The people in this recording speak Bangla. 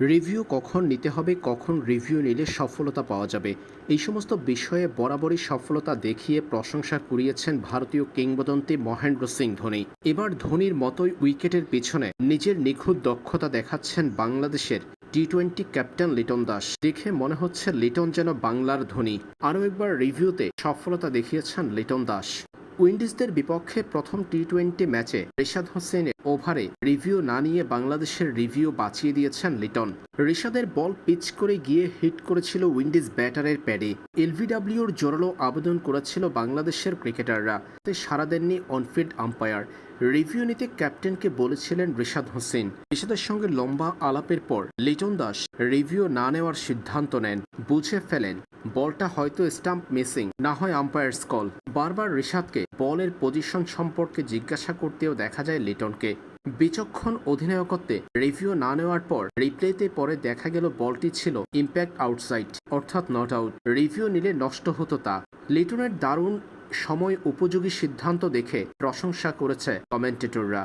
রিভিউ কখন নিতে হবে, কখন রিভিউ নিলে সফলতা পাওয়া যাবে? এই সমস্ত বিষয়ে বরাবরই সফলতা দেখিয়ে প্রশংসা কুড়িয়েছেন ভারতীয় কিংবদন্তি মহেন্দ্র সিং ধোনি। এবার ধোনির মতোই উইকেটের পিছনে নিজের নিখুঁত দক্ষতা দেখাচ্ছেন বাংলাদেশের T twenty captain Liton Das. দেখে মনে হচ্ছে লিটন যেন বাংলার ধোনি। আরও একবার রিভিউতে সফলতা দেখিয়েছেন লিটন দাস। উইন্ডিজদের বিপক্ষে প্রথম টি টোয়েন্টি ম্যাচে রিশাদ হোসেনের ওভারে রিভিউ না নিয়ে বাংলাদেশের রিভিউ বাঁচিয়ে দিয়েছেন লিটন। রিশাদের বল পিচ করে গিয়ে হিট করেছিল উইন্ডিজ ব্যাটারের প্যাডে। এলভিডাব্লিউর জোরালো আবেদন করেছিল বাংলাদেশের ক্রিকেটাররা। সারা দেননি অনফিল্ড আম্পায়ার। রিভিউ নিতে ক্যাপ্টেনকে বলেছিলেন রিশাদ হোসেন। রিশাদের সঙ্গে লম্বা আলাপের পর লিটন দাস রিভিউ না নেওয়ার সিদ্ধান্ত নেন। বুঝে ফেলেন, বলটা হয়তো স্টাম্প মিসিং, না হয় আম্পায়ার্স কল। বারবার রিশাদকে বলের পজিশন সম্পর্কে জিজ্ঞাসা করতেও দেখা যায় লিটনকে। বিচক্ষণ অধিনায়কত্বে রিভিউ না নেওয়ার পর রিপ্লেতে পরে দেখা গেল বলটি ছিল ইম্প্যাক্ট আউটসাইড, অর্থাৎ নট আউট। রিভিউ নিলে নষ্ট হতো তা। লিটনের দারুণ সময় উপযোগী সিদ্ধান্ত দেখে প্রশংসা করেছে কমেন্টেটররা।